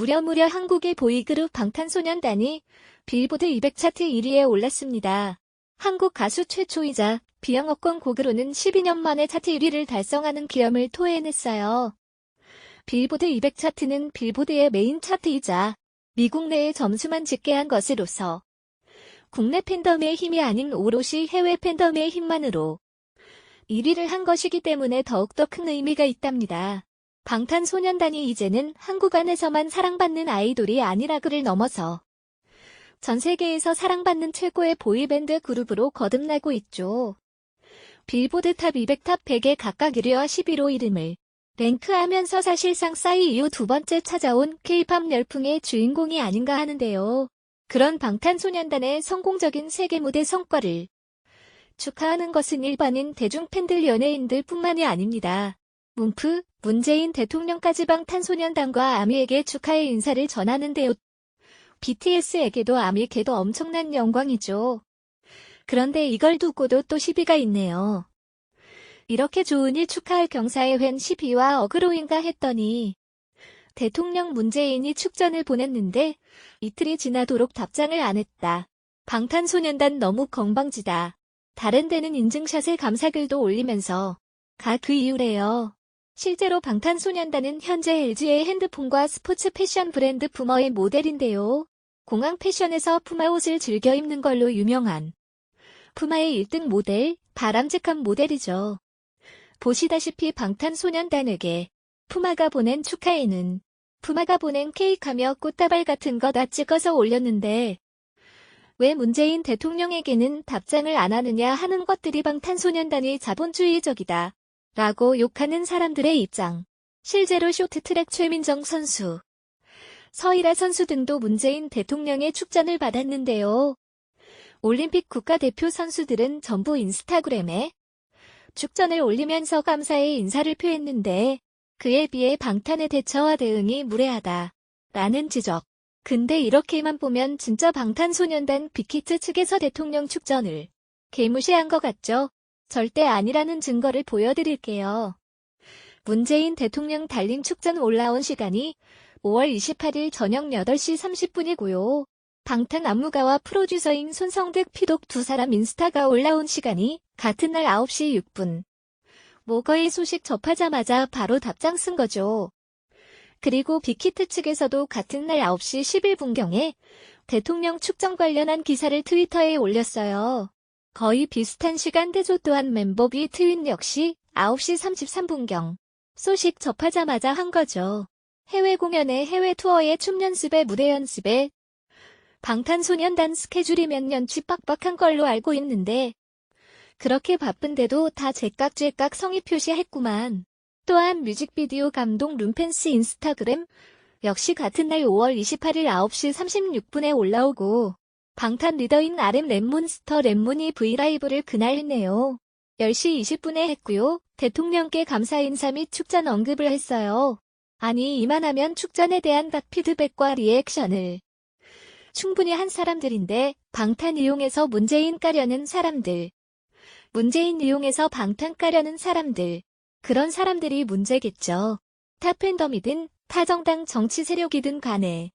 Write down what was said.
무려무려 한국의 보이그룹 방탄소년단이 빌보드 200 차트 1위에 올랐습니다. 한국 가수 최초이자 비영어권 곡으로는 12년 만에 차트 1위를 달성하는 기염을 토해냈어요. 빌보드 200 차트는 빌보드의 메인 차트이자 미국 내에 점수만 집계한 것으로서 국내 팬덤의 힘이 아닌 오롯이 해외 팬덤의 힘만으로 1위를 한 것이기 때문에 더욱더 큰 의미가 있답니다. 방탄소년단이 이제는 한국 안에서만 사랑받는 아이돌이 아니라 그를 넘어서 전 세계에서 사랑받는 최고의 보이밴드 그룹으로 거듭나고 있죠. 빌보드 탑 200, 탑 100에 각각 1위와 11호 이름을 랭크하면서 사실상 싸이 이후 두 번째 찾아온 케이팝 열풍의 주인공이 아닌가 하는데요. 그런 방탄소년단의 성공적인 세계 무대 성과를 축하하는 것은 일반인 대중 팬들 연예인들 뿐만이 아닙니다. 문프, 문재인 대통령까지 방탄소년단과 아미에게 축하의 인사를 전하는데요. BTS에게도 아미에게도 엄청난 영광이죠. 그런데 이걸 두고도 또 시비가 있네요. 이렇게 좋은 일 축하할 경사에 웬 시비와 어그로인가 했더니 대통령 문재인이 축전을 보냈는데 이틀이 지나도록 답장을 안 했다. 방탄소년단 너무 건방지다. 다른 데는 인증샷에 감사글도 올리면서 가 그 이유래요. 실제로 방탄소년단은 현재 LG의 핸드폰과 스포츠 패션 브랜드 푸머의 모델인데요. 공항 패션에서 푸마 옷을 즐겨 입는 걸로 유명한 푸마의 1등 모델, 바람직한 모델이죠. 보시다시피 방탄소년단에게 푸마가 보낸 축하에는 푸마가 보낸 케이크하며 꽃다발 같은 거 다 찍어서 올렸는데 왜 문재인 대통령에게는 답장을 안 하느냐 하는 것들이 방탄소년단이 자본주의적이다. 라고 욕하는 사람들의 입장. 실제로 쇼트트랙 최민정 선수, 서일아 선수 등도 문재인 대통령의 축전을 받았는데요. 올림픽 국가대표 선수들은 전부 인스타그램에 축전을 올리면서 감사의 인사를 표했는데 그에 비해 방탄의 대처와 대응이 무례하다. 라는 지적. 근데 이렇게만 보면 진짜 방탄소년단 빅히트 측에서 대통령 축전을 개무시한 것 같죠? 절대 아니라는 증거를 보여드릴게요. 문재인 대통령 달림 축전 올라온 시간이 5월 28일 저녁 8시 30분이고요. 방탄 안무가와 프로듀서인 손성득 피독 두 사람 인스타가 올라온 시간이 같은 날 9시 6분. 뭐 거의 소식 접하자마자 바로 답장 쓴 거죠. 그리고 빅히트 측에서도 같은 날 9시 11분경에 대통령 축전 관련한 기사를 트위터에 올렸어요. 거의 비슷한 시간 대조 또한 멤버비 트윈 역시 9시 33분경 소식 접하자마자 한 거죠. 해외 공연에 해외 투어에 춤 연습에 무대 연습에 방탄소년단 스케줄이 몇 년치 빡빡한 걸로 알고 있는데 그렇게 바쁜데도 다 제깍제깍 성의 표시했구만. 또한 뮤직비디오 감독 룸펜스 인스타그램 역시 같은 날 5월 28일 9시 36분에 올라오고 방탄 리더인 RM 랩몬스터 랩몬이 브이라이브를 그날 했네요. 10시 20분에 했고요. 대통령께 감사 인사 및 축전 언급을 했어요. 아니 이만하면 축전에 대한 각 피드백과 리액션을 충분히 한 사람들인데 방탄 이용해서 문재인 까려는 사람들. 문재인 이용해서 방탄 까려는 사람들. 그런 사람들이 문제겠죠. 타 팬덤이든 타 정당 정치 세력이든 간에